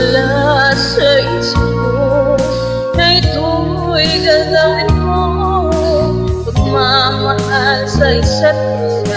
wala sa isip ko Na ito'y gagawin mo Pagmamahal sa isa't isa